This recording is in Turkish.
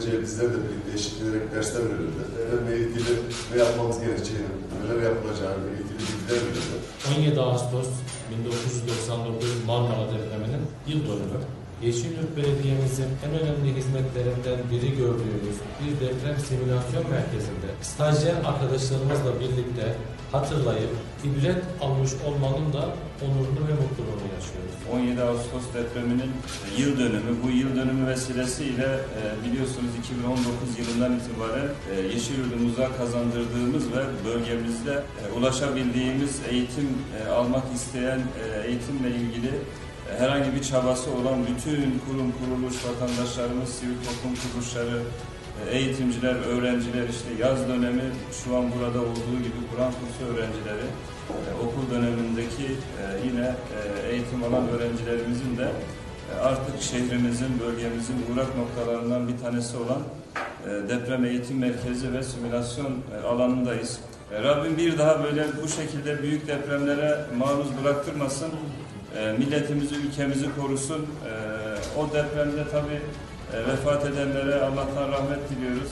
bizler de birlikte eşlik ederek dersler verildi. Depremle ilgili ne yapmamız gerekeceğini, neler yapılacağını ilgili bilgiler verildi. 17 Ağustos 1999 Marmara depreminin yıl dönümü. Yeşilyurt Belediye'mizin en önemli hizmetlerinden biri gördüğümüz bir deprem simülasyon merkezinde stajyer arkadaşlarımızla birlikte hatırlayıp ibret almış olmanın da onurunu ve mutluluğunu yaşıyoruz. 17 Ağustos depreminin e, yıl dönümü. Bu yıl dönümü vesilesiyle e, biliyorsunuz 2019 yılından itibaren e, Yeşilyurt'umuza kazandırdığımız ve bölgemizde ulaşabildiğimiz eğitim almak isteyen eğitimle ilgili herhangi bir çabası olan bütün kurum kuruluş vatandaşlarımız, sivil toplum kuruluşları, eğitimciler, öğrenciler işte yaz dönemi şu an burada olduğu gibi Kur'an kursu öğrencileri okul dönemindeki e, yine e, eğitim alan öğrencilerimizin de e, artık şehrimizin, bölgemizin uğrak noktalarından bir tanesi olan deprem eğitim merkezi ve simülasyon alanındayız. E, Rabbim bir daha böyle bu şekilde büyük depremlere maruz bıraktırmasın. Milletimizi, ülkemizi korusun. O depremde tabii vefat edenlere Allah'tan rahmet diliyoruz.